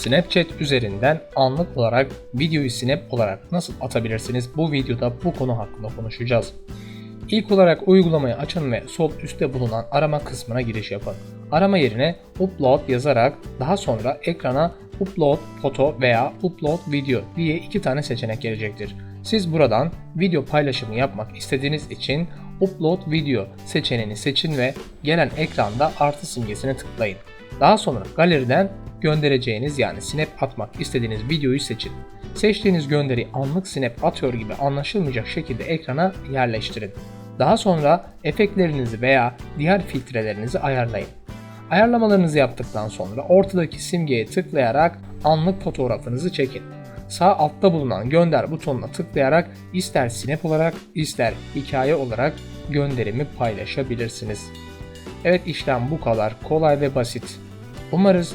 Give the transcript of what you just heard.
Snapchat üzerinden anlık olarak videoyu snap olarak nasıl atabilirsiniz? Bu videoda bu konu hakkında konuşacağız. İlk olarak uygulamayı açın ve sol üstte bulunan arama kısmına giriş yapın. Arama yerine upload yazarak daha sonra ekrana upload foto veya upload video diye iki tane seçenek gelecektir. Siz buradan video paylaşımı yapmak istediğiniz için upload video seçeneğini seçin ve gelen ekranda artı simgesine tıklayın. Daha sonra galeriden göndereceğiniz yani snap atmak istediğiniz videoyu seçin. Seçtiğiniz gönderi anlık snap atıyor gibi anlaşılmayacak şekilde ekrana yerleştirin. Daha sonra efektlerinizi veya diğer filtrelerinizi ayarlayın. Ayarlamalarınızı yaptıktan sonra ortadaki simgeye tıklayarak anlık fotoğrafınızı çekin. Sağ altta bulunan gönder butonuna tıklayarak ister snap olarak ister hikaye olarak gönderimi paylaşabilirsiniz. Evet işlem bu kadar kolay ve basit. Umarız